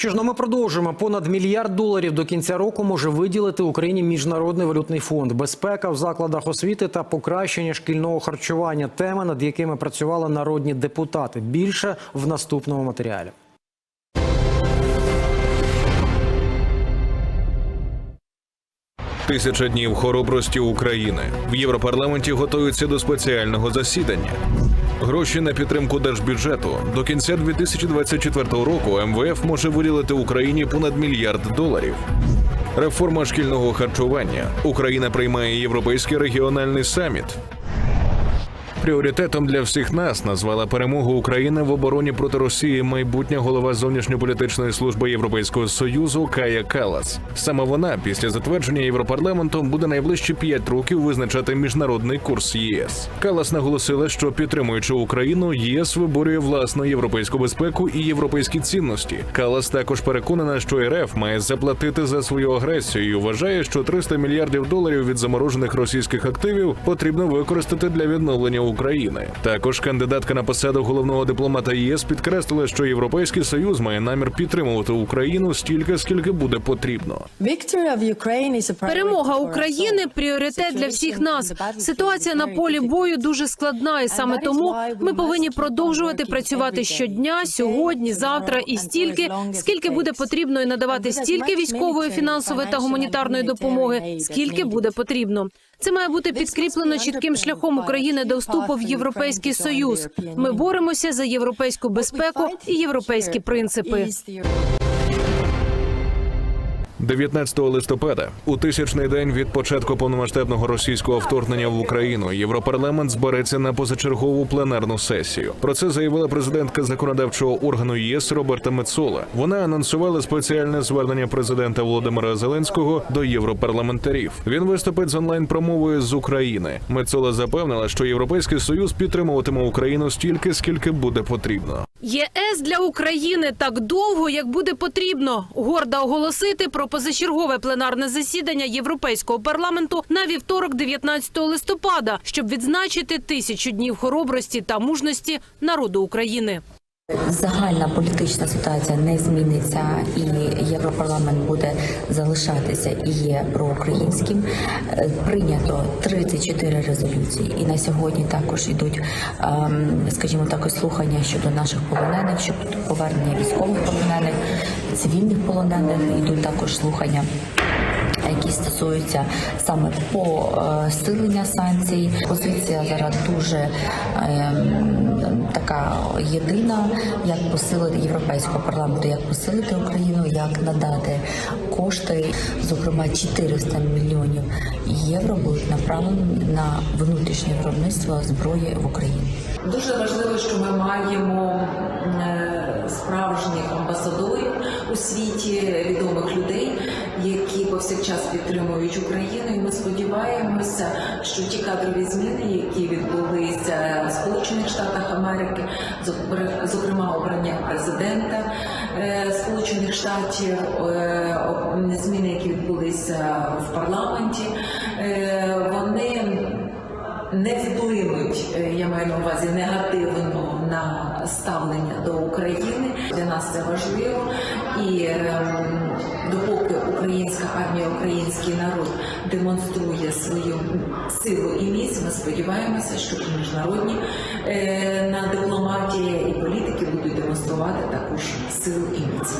Що ж, ну ми продовжуємо. Понад мільярд доларів до кінця року може виділити Україні міжнародний валютний фонд. Безпека в закладах освіти та покращення шкільного харчування. Теми, над якими працювали народні депутати. Більше в наступному матеріалі. Тисяча днів хоробрості України в Європарламенті готуються до спеціального засідання. Гроші на підтримку держбюджету до кінця 2024 року МВФ може виділити Україні понад мільярд доларів. Реформа шкільного харчування. Україна приймає європейський регіональний саміт. Пріоритетом для всіх нас назвала перемогу України в обороні проти Росії майбутня голова зовнішньополітичної служби Європейського союзу Кая Калас. Саме вона після затвердження Європарламентом буде найближчі п'ять років визначати міжнародний курс ЄС. Калас наголосила, що підтримуючи Україну, ЄС виборює власну європейську безпеку і європейські цінності. Калас також переконана, що РФ має заплатити за свою агресію. і Вважає, що 300 мільярдів доларів від заморожених російських активів потрібно використати для відновлення України. Також кандидатка на посаду головного дипломата ЄС підкреслила, що Європейський Союз має намір підтримувати Україну стільки, скільки буде потрібно. Перемога України пріоритет для всіх нас. Ситуація на полі бою дуже складна, і саме тому ми повинні продовжувати працювати щодня, сьогодні, завтра і стільки, скільки буде потрібно, і надавати стільки військової, фінансової та гуманітарної допомоги, скільки буде потрібно. Це має бути підкріплено чітким шляхом України до вступу в європейський союз. Ми боремося за європейську безпеку і європейські принципи. 19 листопада, у тисячний день від початку повномасштабного російського вторгнення в Україну, Європарламент збереться на позачергову пленарну сесію. Про це заявила президентка законодавчого органу ЄС Роберта Мецола. Вона анонсувала спеціальне звернення президента Володимира Зеленського до європарламентарів. Він виступить з онлайн промовою з України. Мецола запевнила, що Європейський союз підтримуватиме Україну стільки, скільки буде потрібно. ЄС для України так довго, як буде потрібно. Гордо оголосити про позачергове пленарне засідання Європейського парламенту на вівторок, 19 листопада, щоб відзначити тисячу днів хоробрості та мужності народу України. Загальна політична ситуація не зміниться, і Європарламент буде залишатися і є проукраїнським. Е, Прийнято 34 резолюції, і на сьогодні також йдуть, ем, скажімо так, слухання щодо наших полонених, щодо повернення військових полонених, цивільних полонених. Йдуть також слухання які стосуються саме посилення санкцій. Позиція зараз дуже ем, така єдина, як посилити європейського парламенту, як посилити Україну, як надати кошти. Зокрема, 400 мільйонів євро будуть направлені на внутрішнє виробництво зброї в Україні. Дуже важливо, що ми повсякчас підтримують Україну. І ми сподіваємося, що ті кадрові зміни, які відбулися в Сполучених Штатах Америки, зокрема обрання президента е, Сполучених Штатів, е, зміни, які відбулися в парламенті, е, вони не вплинуть, я маю на увазі негативно на ставлення до України. Для нас це важливо. І ем, допоки українська армія, український народ демонструє свою силу і міць, ми сподіваємося, що і міжнародні е, на дипломатії і політики будуть демонструвати також силу і міць.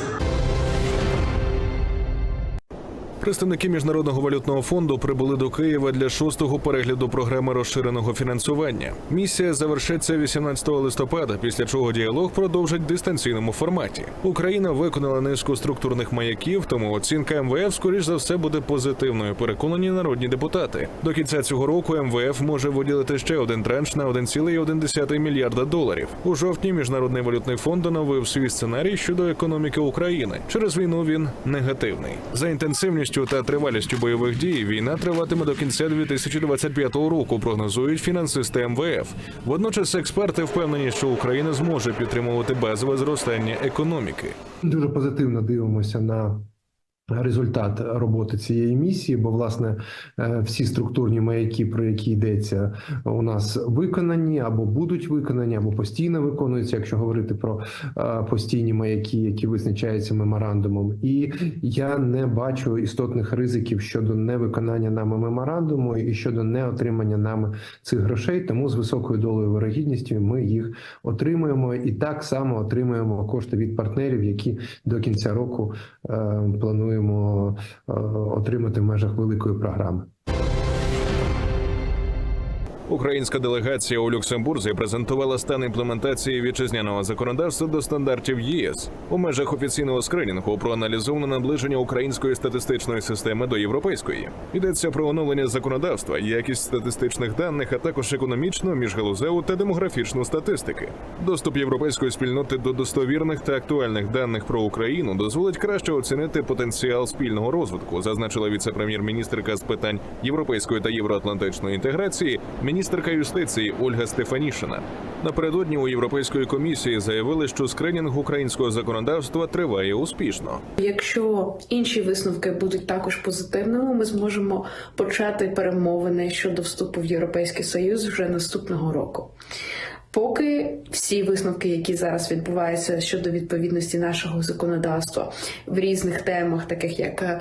Представники міжнародного валютного фонду прибули до Києва для шостого перегляду програми розширеного фінансування. Місія завершиться 18 листопада, після чого діалог продовжить в дистанційному форматі. Україна виконала низку структурних маяків, тому оцінка МВФ, скоріш за все, буде позитивною. Переконані народні депутати. До кінця цього року МВФ може виділити ще один транш на 1,1 мільярда доларів. У жовтні міжнародний валютний фонд оновив свій сценарій щодо економіки України. Через війну він негативний. За інтенсивністю та тривалістю бойових дій війна триватиме до кінця 2025 року. Прогнозують фінансисти МВФ. Водночас експерти впевнені, що Україна зможе підтримувати базове зростання економіки. Дуже позитивно дивимося на результат роботи цієї місії, бо власне е, всі структурні маяки, про які йдеться, у нас виконані або будуть виконані, або постійно виконуються, якщо говорити про е, постійні маяки, які визначаються меморандумом. І я не бачу істотних ризиків щодо невиконання нами меморандуму і щодо неотримання нами цих грошей. Тому з високою долею вирогідністю ми їх отримуємо і так само отримуємо кошти від партнерів, які до кінця року е, плануємо е, отримати в межах великої програми. Українська делегація у Люксембурзі презентувала стан імплементації вітчизняного законодавства до стандартів ЄС у межах офіційного скринінгу проаналізовано наближення української статистичної системи до європейської. Йдеться про оновлення законодавства, якість статистичних даних, а також економічну, міжгалузеву та демографічну статистики. Доступ європейської спільноти до достовірних та актуальних даних про Україну дозволить краще оцінити потенціал спільного розвитку, зазначила віце-прем'єр-міністрка з питань європейської та євроатлантичної інтеграції, міністерка юстиції Ольга Стефанішина. Напередодні у Європейської комісії заявили, що скринінг українського законодавства триває успішно. Якщо інші висновки будуть також позитивними, ми зможемо почати перемовини щодо вступу в Європейський Союз вже наступного року. Поки всі висновки, які зараз відбуваються щодо відповідності нашого законодавства в різних темах, таких як е,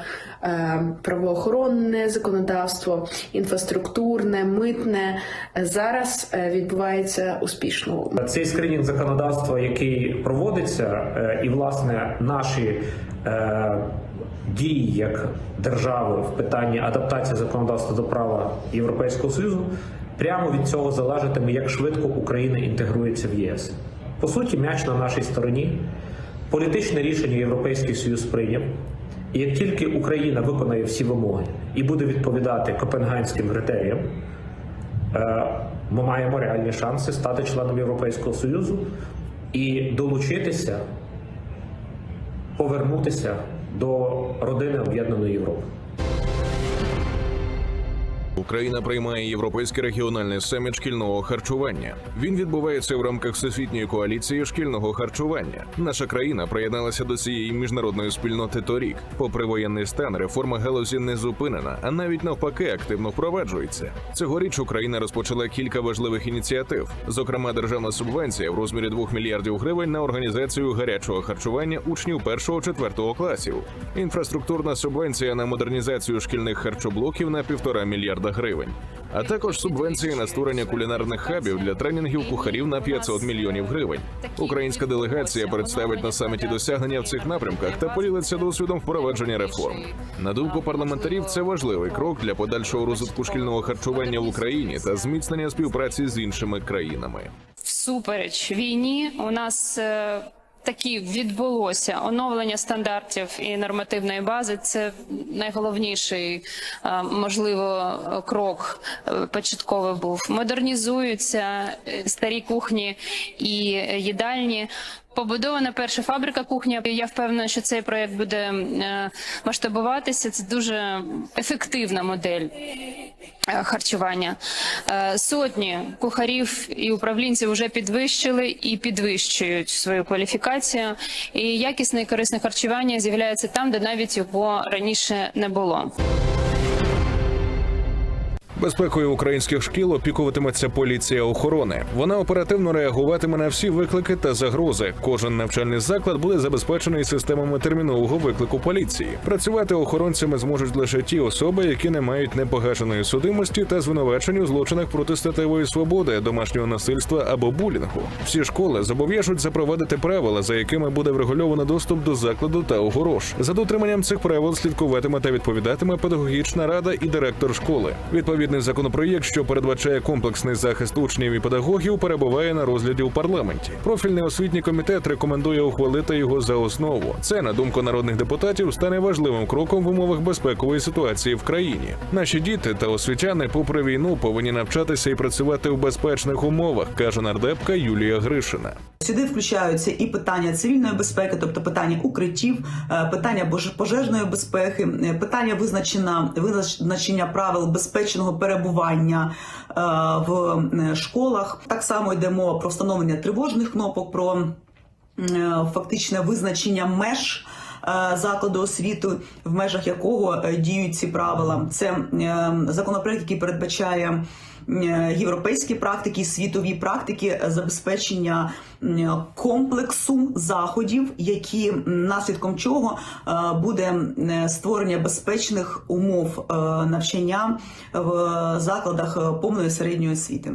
правоохоронне законодавство, інфраструктурне, митне, е, зараз е, відбувається успішно. Цей скринінг законодавства, який проводиться, е, і власне наші е, дії як держави в питанні адаптації законодавства до права Європейського союзу, прямо від цього залежатиме, як швидко Україна інтегрується в ЄС. По суті, м'яч на нашій стороні. Політичне рішення Європейський Союз прийняв. І як тільки Україна виконає всі вимоги і буде відповідати копенгагенським критеріям, Е, ми маємо реальні шанси стати членом Європейського Союзу і долучитися, повернутися до родини Об'єднаної Європи. Україна приймає європейський регіональний саміт шкільного харчування. Він відбувається в рамках всесвітньої коаліції шкільного харчування. Наша країна приєдналася до цієї міжнародної спільноти торік. Попри воєнний стан, реформа галузі не зупинена, а навіть навпаки активно впроваджується. Цьогоріч Україна розпочала кілька важливих ініціатив, зокрема державна субвенція в розмірі 2 мільярдів гривень на організацію гарячого харчування учнів 1-4 класів, інфраструктурна субвенція на модернізацію шкільних харчоблоків на півтора мільярда гривень, а також субвенції на створення кулінарних хабів для тренінгів кухарів на 500 мільйонів гривень. Українська делегація представить на саміті досягнення в цих напрямках та поділиться досвідом впровадження реформ. На думку парламентарів, це важливий крок для подальшого розвитку шкільного харчування в Україні та зміцнення співпраці з іншими країнами. всупереч війні у нас е, таки відбулося оновлення стандартів і нормативної бази. Це найголовніший, е, можливо, крок е, початковий був. Модернізуються е, старі кухні і їдальні. Побудована перша фабрика кухня. Я впевнена, що цей проект буде масштабуватися. Це дуже ефективна модель харчування. Е, Сотні кухарів і управлінців вже підвищили і підвищують свою кваліфікацію. І якісне і корисне харчування з'являється там, де навіть його раніше не було. Безпекою українських шкіл опікуватиметься поліція охорони. Вона оперативно реагуватиме на всі виклики та загрози. Кожен навчальний заклад буде забезпечений системами термінового виклику поліції. Працювати охоронцями зможуть лише ті особи, які не мають непогашеної судимості та звинувачень у злочинах проти статевої свободи, домашнього насильства або булінгу. Всі школи зобов'яжуть запровадити правила, за якими буде врегульовано доступ до закладу та огорож. За дотриманням цих правил слідкуватиме та відповідатиме педагогічна рада і директор школи. Відповідний законопроєкт, що передбачає комплексний захист учнів і педагогів, перебуває на розгляді у парламенті. Профільний освітній комітет рекомендує ухвалити його за основу. Це, на думку народних депутатів, стане важливим кроком в умовах безпекової ситуації в країні. Наші діти та освітяни, попри війну, повинні навчатися і працювати в безпечних умовах, каже нардепка Юлія Гришина. Сюди включаються і питання цивільної безпеки, тобто питання укриттів, е, питання пожежної безпеки, е, питання визначення, визначення правил безпечного перебування е, в е, школах. Так само йдемо про встановлення тривожних кнопок, про е, фактичне визначення меж. закладу освіти, в межах якого діють ці правила. Це законопроект, який передбачає європейські практики, світові практики забезпечення е, комплексу заходів, які наслідком чого е, буде е, створення безпечних умов е, навчання в закладах е, повної середньої освіти.